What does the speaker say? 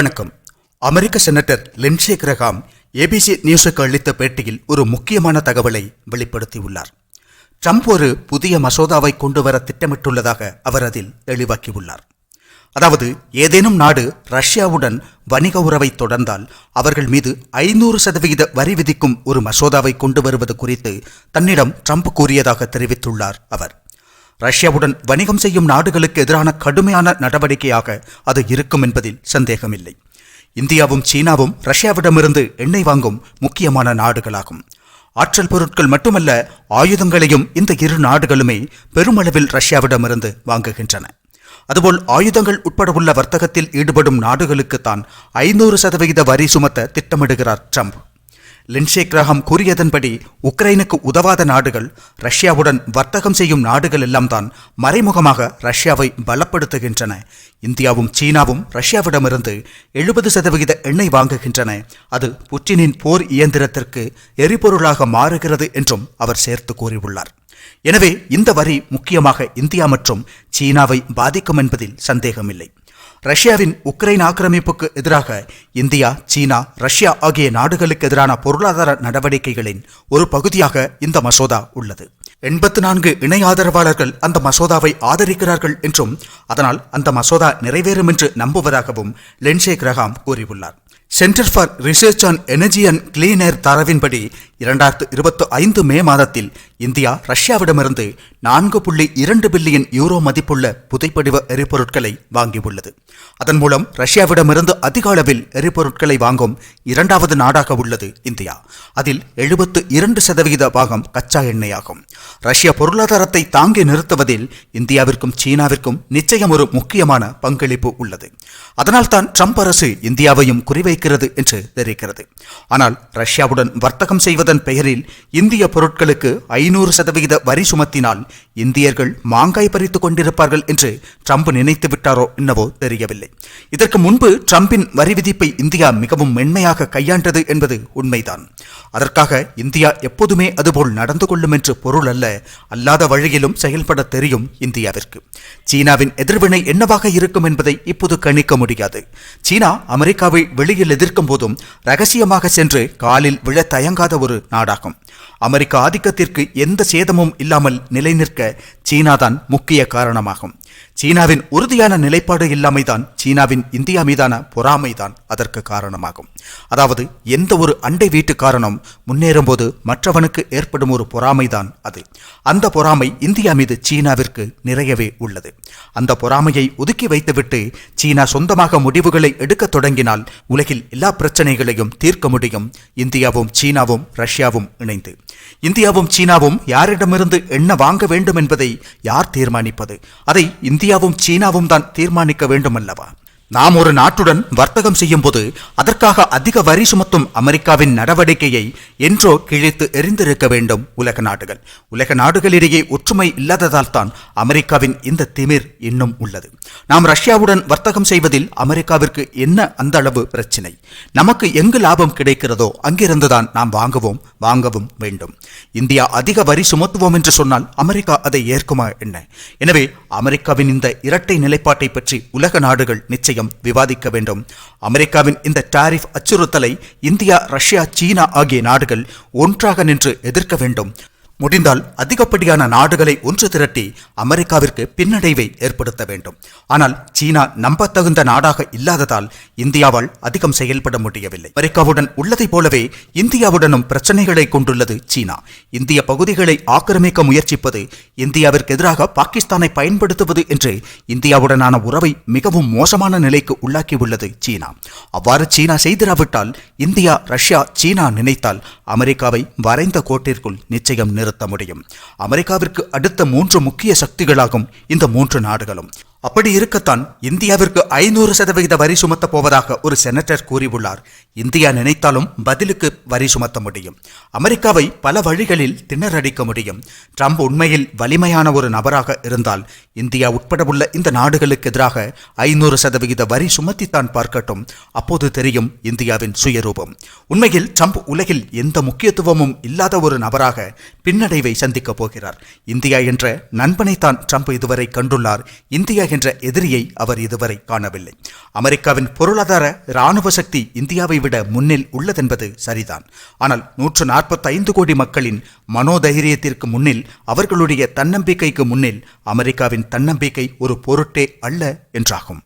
வணக்கம். அமெரிக்க senator Lindsey Graham ABC நியூஸுக்கு அளித்த பேட்டியில் ஒரு முக்கியமான தகவலை வெளிப்படுத்தியுள்ளார். ட்ரம்ப் ஒரு புதிய மசோதாவை கொண்டு வர திட்டமிட்டுள்ளதாக அவர் அதில் தெளிவாக்கியுள்ளார். அதாவது ஏதேனும் நாடு ரஷ்யாவுடன் வணிக உறவை தொடர்ந்தால் அவர்கள் மீது ஐநூறு சதவிகித வரி விதிக்கும் ஒரு மசோதாவை கொண்டு வருவது குறித்து தன்னிடம் ட்ரம்ப் கூறியதாக தெரிவித்துள்ளார் அவர். ரஷ்யாவுடன் வணிகம் செய்யும் நாடுகளுக்கு எதிரான கடுமையான நடவடிக்கையாக அது இருக்கும் என்பதில் சந்தேகமில்லை. இந்தியாவும் சீனாவும் ரஷ்யாவிடமிருந்து எண்ணெய் வாங்கும் முக்கியமான நாடுகளாகும். ஆற்றல் பொருட்கள் மட்டுமல்ல ஆயுதங்களையும் இந்த இரு நாடுகளுமே பெருமளவில் ரஷ்யாவிடமிருந்து வாங்குகின்றன. அதுபோல் ஆயுதங்கள் உட்பட உள்ள வர்த்தகத்தில் ஈடுபடும் நாடுகளுக்குத்தான் ஐநூறு சதவிகித வரி சுமத்த திட்டமிடுகிறார் ட்ரம்ப். லின்ஷே கிரகம் கூறியதன்படி உக்ரைனுக்கு உதவாத நாடுகள் ரஷ்யாவுடன் வர்த்தகம் செய்யும் நாடுகள் எல்லாம் தான் மறைமுகமாக ரஷ்யாவை பலப்படுத்துகின்றன. இந்தியாவும் சீனாவும் ரஷ்யாவிடமிருந்து எழுபது சதவிகித எண்ணெய் வாங்குகின்றன. அது புட்டினின் போர் இயந்திரத்திற்கு எரிபொருளாக மாறுகிறது என்றும் அவர் சேர்த்து கூறியுள்ளார். எனவே இந்த வரி முக்கியமாக இந்தியா மற்றும் சீனாவை பாதிக்கும் என்பதில் சந்தேகமில்லை. ரஷ்யாவின் உக்ரைன் ஆக்கிரமிப்புக்கு எதிராக இந்தியா சீனா ரஷ்யா ஆகிய நாடுகளுக்கு எதிரான பொருளாதார நடவடிக்கைகளின் ஒரு பகுதியாக இந்த மசோதா உள்ளது. எண்பத்து நான்கு இணை ஆதரவாளர்கள் அந்த மசோதாவை ஆதரிக்கிறார்கள் என்றும் அதனால் அந்த மசோதா நிறைவேறும் என்று நம்புவதாகவும் லென்சே கிரஹாம் கூறியுள்ளார். Centre for research on energy and clean air தரவின்படி இரண்டாயிரத்து இருபத்தி ஐந்து மே மாதத்தில் இந்தியா ரஷ்யாவிடமிருந்து நான்கு புள்ளி இரண்டு பில்லியன் யூரோ மதிப்புள்ள புதைப்படிவ எரிபொருட்களை வாங்கியுள்ளது. அதன் மூலம் ரஷ்யாவிடமிருந்து அதிக அளவில் எரிபொருட்களை வாங்கும் இரண்டாவது நாடாக உள்ளது இந்தியா. அதில் எழுபத்து இரண்டு சதவிகித பாகம் கச்சா எண்ணெயாகும். ரஷ்ய பொருளாதாரத்தை தாங்கி நிறுத்துவதில் இந்தியாவிற்கும் சீனாவிற்கும் நிச்சயம் ஒரு முக்கியமான பங்களிப்பு உள்ளது. அதனால்தான் ட்ரம்ப் அரசு இந்தியாவையும் குறிவைக்கிறது என்று தெரிகிறது. ஆனால் ரஷ்யாவுடன் வர்த்தகம் செய்வதன் பெயரில் இந்திய பொருட்களுக்கு ஐநூறு சதவிகித வரி சுமத்தினால் இந்தியர்கள் மாங்காய் பறித்துக் கொண்டிருப்பார்கள் என்று ட்ரம்ப் நினைத்து விட்டாரோ என்னவோ தெரியவில்லை. இதற்கு முன்பு ட்ரம்பின் வரி விதிப்பை இந்தியா மிகவும் மென்மையாக கையாண்டது என்பது உண்மைதான். அதற்காக இந்தியா எப்போதுமே அதுபோல் நடந்து கொள்ளும் என்று பொருள் அல்ல அல்லாத வழியிலும் செயல்பட தெரியும் இந்தியாவிற்கு. சீனாவின் எதிர்வினை என்னவாக இருக்கும் என்பதை இப்போது கணிக்க முடியாது. சீனா அமெரிக்காவை வெளியில் எதிர்க்கும் போதும் ரகசியமாக சென்று காலில் விழ தயங்காத ஒரு நாடாகும். அமெரிக்க ஆதிக்கத்திற்கு எந்த சேதமும் இல்லாமல் நிலைநிற்க சீனாதான் முக்கிய காரணமாகும். சீனாவின் உறுதியான நிலைப்பாடு இல்லாமைதான் சீனாவின் இந்தியா மீதான பொறாமைதான் அதற்கு காரணமாகும். அதாவது எந்த ஒரு அண்டை வீட்டுக்காரனும் முன்னேறும் போது மற்றவனுக்கு ஏற்படும் ஒரு பொறாமைதான் அது. அந்த பொறாமை இந்தியா மீது சீனாவிற்கு நிறையவே உள்ளது. அந்த பொறாமையை ஒதுக்கி வைத்துவிட்டு சீனா சொந்தமாக முடிவுகளை எடுக்க தொடங்கினால் உலகில் எல்லா பிரச்சனைகளையும் தீர்க்க முடியும். இந்தியாவும் சீனாவும் ரஷ்யாவும் இணைந்து. இந்தியாவும் சீனாவும் யாரிடமிருந்து என்ன வாங்க வேண்டும் என்பதை யார் தீர்மானிப்பது? அதை இந்தியாவும் சீனாவும் தான் தீர்மானிக்க வேண்டும் அல்லவா நாம் ஒரு நாட்டுடன் வர்த்தகம் செய்யும் போது அதற்காக அதிக வரி சுமத்தும் அமெரிக்காவின் நடவடிக்கையை என்றோ கிழித்து எரிந்திருக்க வேண்டும் உலக நாடுகள். உலக நாடுகளிடையே ஒற்றுமை இல்லாததால் தான் அமெரிக்காவின் இந்த திமிர் இன்னும் உள்ளது. நாம் ரஷ்யாவுடன் வர்த்தகம் செய்வதில் அமெரிக்காவிற்கு என்ன அந்த அளவு பிரச்சினை? நமக்கு எங்கு லாபம் கிடைக்கிறதோ அங்கிருந்துதான் நாம் வாங்குவோம் வாங்கவும் வேண்டும். இந்தியா அதிக வரி சுமத்துவோம் என்று சொன்னால் அமெரிக்கா அதை ஏற்குமா என்ன? எனவே அமெரிக்காவின் இந்த இரட்டை நிலைப்பாட்டை பற்றி உலக நாடுகள் நிச்சயம் விவாதிக்க வேண்டும். அமெரிக்காவின் இந்த டாரிஃப் அச்சுறுத்தலை இந்தியா ரஷ்யா சீனா ஆகிய நாடுகள் ஒன்றாக நின்று எதிர்க்க வேண்டும். முடிந்தால் அதிகப்படியான நாடுகளை ஒன்று திரட்டி அமெரிக்காவிற்கு பின்னடைவை ஏற்படுத்த வேண்டும். ஆனால் சீனா நம்பத்தகுந்த நாடாக இல்லாததால் இந்தியாவால் அதிகம் செயல்பட முடியவில்லை. அமெரிக்காவுடன் உள்ளதைப் போலவே இந்தியாவுடனும் பிரச்சனைகளை கொண்டுள்ளது சீனா. இந்திய பகுதிகளை ஆக்கிரமிக்க முயற்சிப்பது இந்தியாவிற்கு எதிராக பாகிஸ்தானை பயன்படுத்துவது என்று இந்தியாவுடனான உறவை மிகவும் மோசமான நிலைக்கு உள்ளாக்கியுள்ளது சீனா. அவ்வாறு சீனா செய்திராவிட்டால் இந்தியா ரஷ்யா சீனா நினைத்தால் அமெரிக்காவை வரைந்த கோட்டிற்குள் நிச்சயம் நிறுத்த முடியும். அமெரிக்காவிற்கு அடுத்த மூன்று முக்கிய சக்திகளாகும் இந்த மூன்று நாடுகளும். அப்படி இருக்கத்தான் இந்தியாவிற்கு ஐநூறு சதவிகித வரி சுமத்த போவதாக ஒரு செனட்டர் கூறியுள்ளார். இந்தியா நினைத்தாலும் பதிலுக்கு வரி சுமத்த முடியும். அமெரிக்காவை பல வழிகளில் திணறடிக்க முடியும். ட்ரம்ப் உண்மையில் வலிமையான ஒரு நபராக இருந்தால் இந்தியா உட்பட உள்ள இந்த நாடுகளுக்கு எதிராக ஐநூறு சதவிகித வரி சுமத்தித்தான் பார்க்கட்டும். அப்போது தெரியும் இந்தியாவின் சுயரூபம். உண்மையில் ட்ரம்ப் உலகில் எந்த முக்கியத்துவமும் இல்லாத ஒரு நபராக பின்னடைவை சந்திக்கப் போகிறார். இந்தியா என்ற நண்பனைத்தான் ட்ரம்ப் இதுவரை கண்டுள்ளார். இந்தியா என்ற எதிரியை அவர் இதுவரை காணவில்லை. அமெரிக்காவின் பொருளாதார இராணுவ சக்தி இந்தியாவை விட முன்னில் உள்ளதென்பது சரிதான். ஆனால் நூற்று நாற்பத்தைந்து கோடி மக்களின் மனோதைரியத்திற்கு முன்னில் அவர்களுடைய தன்னம்பிக்கைக்கு முன்னில் அமெரிக்காவின் தன்னம்பிக்கை ஒரு பொருட்டே அல்ல என்றாகும்.